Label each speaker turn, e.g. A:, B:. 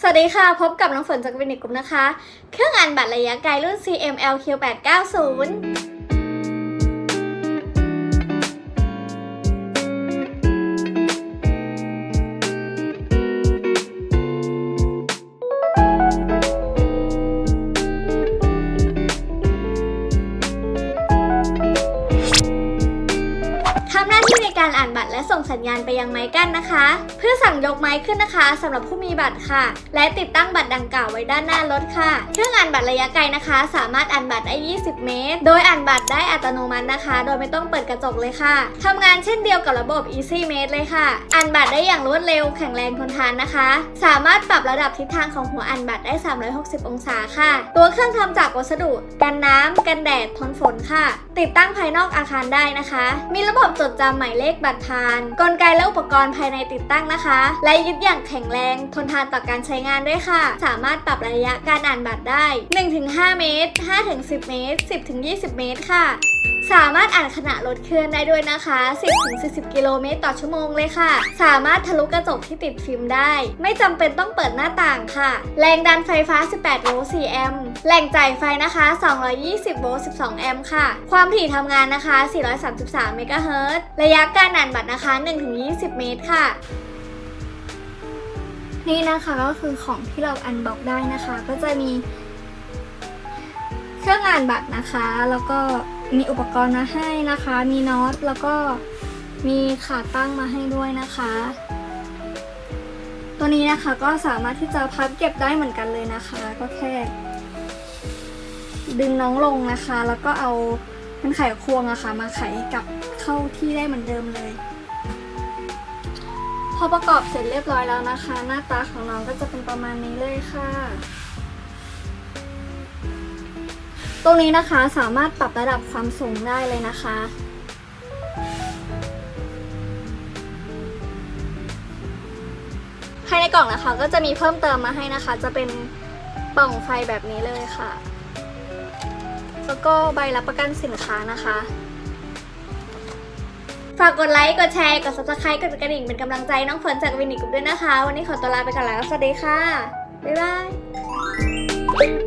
A: สวัสดีค่ะ พบกับน้องฝนจากวินิกรุ๊ปนะคะ เครื่องอ่านบัตรระยะไกลรุ่น CMLQ890 การอ่านบัตรและส่งสัญญาณไปยังไม้กั้นนะคะ เพื่อสั่งยกไม้ขึ้นนะคะสำหรับผู้มีบัตรค่ะ และติดตั้งบัตรดังกล่าวไว้ด้านหน้ารถค่ะ เครื่องอ่านบัตรระยะไกลนะคะ สามารถอ่านบัตรได้ 20 เมตร โดยอ่านบัตรได้อัตโนมัตินะคะ โดยไม่ต้องเปิดกระจกเลยค่ะทำงานเช่นเดียวกับระบบ Easy Mate เลยค่ะ อ่านบัตรได้อย่างรวดเร็วแข็งแรงทนทานนะคะ สามารถปรับระดับทิศทางของหัวอ่านบัตรได้ 360 องศาค่ะ ตัวเครื่องทำจากวัสดุ กันน้ำกันแดดทนฝนค่ะ ติดตั้งภายนอกอาคารได้นะคะ มีระบบจดจำหมายเลขบัตรทาน กลไกและอุปกรณ์ภายในติดตั้งนะคะ และยึดอย่างแข็งแรง ทนทานต่อการใช้งานด้วยค่ะ สามารถปรับระยะการอ่านบัตรได้ 1-5 เมตร 5-10 เมตร 10-20 เมตรค่ะ สามารถอ่านขณะรถเคลื่อนได้ด้วยนะคะ 10-40 กิโลเมตรต่อชั่วโมงเลยค่ะ สามารถทะลุกระจกที่ติดฟิล์มได้ ไม่จำเป็นต้องเปิดหน้าต่างค่ะ แรงดันไฟฟ้า 18 โวลต์ 4 แอมป์ แหล่งจ่ายไฟนะคะ 220 โวลต์ 12 แอมป์ค่ะ ความถี่ทำงานนะคะ 433 เมกะเฮิรตซ์ ระยะการอ่านบัตรนะคะ 1-20 เมตรค่ะนี่นะคะก็คือของที่เราอันบ็อกได้นะคะ ก็จะมีเครื่องอ่านบัตรนะคะ แล้วก็ มีอุปกรณ์มาให้นะคะ มีน็อตแล้วก็มีขาตั้งมาให้ด้วยนะคะ ตัวนี้นะคะก็สามารถที่จะพับเก็บได้เหมือนกันเลยนะคะ ก็แค่ ดึงน้องลงนะคะ แล้วก็เอาเป็นไขควงอะค่ะมาไขกับเข้าที่ได้เหมือนเดิมเลย พอประกอบเสร็จเรียบร้อยแล้วนะคะ หน้าตาของน้องก็จะเป็นประมาณนี้เลยค่ะ ตรงนี้นะคะสามารถปรับระดับความสูงได้เลยนะคะ ภายในกล่องนะคะก็จะมีเพิ่มเติมมาให้นะคะ จะเป็นปล่องไฟแบบนี้เลยค่ะ แล้วก็ใบรับประกันสินค้านะคะ ฝากกดไลค์ กดแชร์ กด subscribe กดกระดิ่งเป็นกำลังใจน้องฝนจากวินิกุ๊ด้วยนะคะ วันนี้ขอตัวลาไปก่อนแล้ว สวัสดีค่ะ บ๊ายบาย